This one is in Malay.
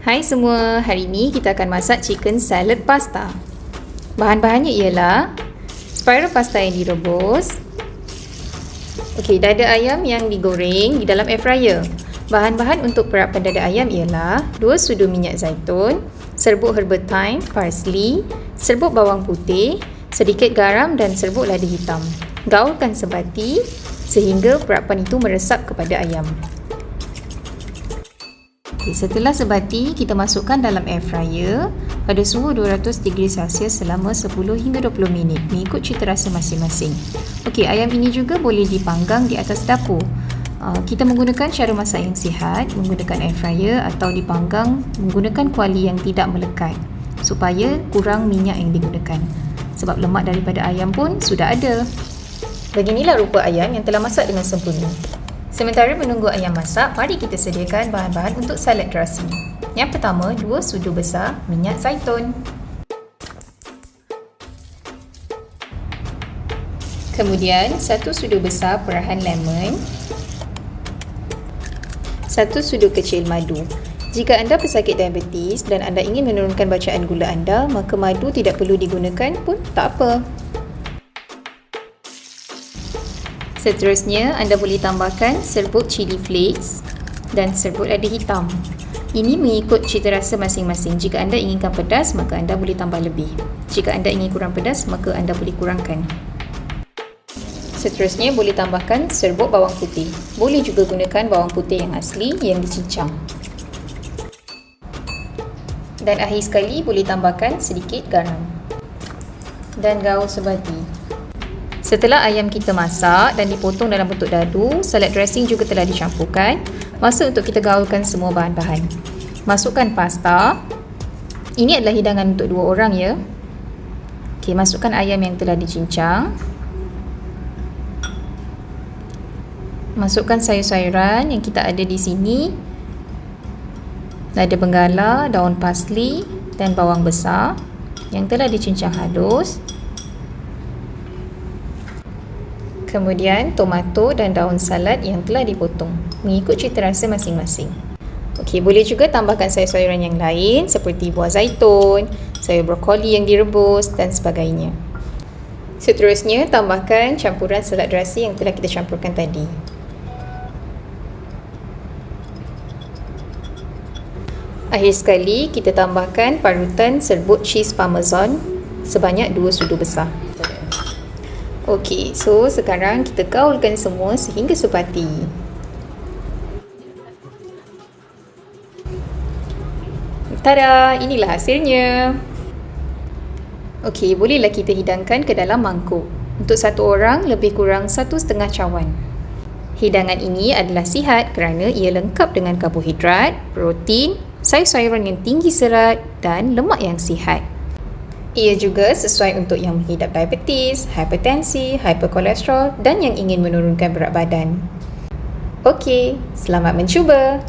Hai semua, hari ini kita akan masak chicken salad pasta. Bahan-bahannya ialah spiral pasta yang direbus. Okey, dada ayam yang digoreng di dalam air fryer. Bahan-bahan untuk perapan dada ayam ialah 2 sudu minyak zaitun, serbuk herba thyme, parsley, serbuk bawang putih, sedikit garam dan serbuk lada hitam. Gaulkan sebati sehingga perapan itu meresap kepada ayam. Okay, setelah sebati, kita masukkan dalam air fryer pada suhu 200 degree Celsius selama 10 hingga 20 minit mengikut cita rasa masing-masing. Okey, ayam ini juga boleh dipanggang di atas dapur. Uh, kita menggunakan cara masak yang sihat, menggunakan air fryer atau dipanggang menggunakan kuali yang tidak melekat supaya kurang minyak yang digunakan. Sebab lemak daripada ayam pun sudah ada. Beginilah rupa ayam yang telah masak dengan sempurna. Sementara menunggu ayam masak, mari kita sediakan bahan-bahan untuk salad dressing. Yang pertama, 2 sudu besar minyak zaitun. Kemudian, 1 sudu besar perahan lemon. 1 sudu kecil madu. Jika anda pesakit diabetes dan anda ingin menurunkan bacaan gula anda, maka madu tidak perlu digunakan pun tak apa. Seterusnya, anda boleh tambahkan serbuk cili flakes dan serbuk lada hitam. Ini mengikut cita rasa masing-masing. Jika anda inginkan pedas, maka anda boleh tambah lebih. Jika anda ingin kurang pedas, maka anda boleh kurangkan. Seterusnya, boleh tambahkan serbuk bawang putih. Boleh juga gunakan bawang putih yang asli yang dicincang. Dan akhir sekali, boleh tambahkan sedikit garam. Dan gaul sebati. Setelah ayam kita masak dan dipotong dalam bentuk dadu, salad dressing juga telah dicampurkan. Masa untuk kita gaulkan semua bahan-bahan. Masukkan pasta. Ini adalah hidangan untuk dua orang ya. Okey, masukkan ayam yang telah dicincang. Masukkan sayur-sayuran yang kita ada di sini. Lada benggala, daun parsley dan bawang besar yang telah dicincang halus. Kemudian tomato dan daun salad yang telah dipotong mengikut cita rasa masing-masing. Okey, boleh juga tambahkan sayur-sayuran yang lain seperti buah zaitun, sayur brokoli yang direbus dan sebagainya. Seterusnya, tambahkan campuran salad dressing yang telah kita campurkan tadi. Akhir sekali, kita tambahkan parutan serbuk cheese parmesan sebanyak 2 sudu besar. Okey, so sekarang kita gaulkan semua sehingga sepati. Tada, inilah hasilnya. Okey, bolehlah kita hidangkan ke dalam mangkuk. Untuk satu orang, lebih kurang satu setengah cawan. Hidangan ini adalah sihat kerana ia lengkap dengan karbohidrat, protein, sayur-sayuran yang tinggi serat dan lemak yang sihat. Ia juga sesuai untuk yang mengidap diabetes, hipertensi, hiperkolesterol dan yang ingin menurunkan berat badan. Okey, selamat mencuba!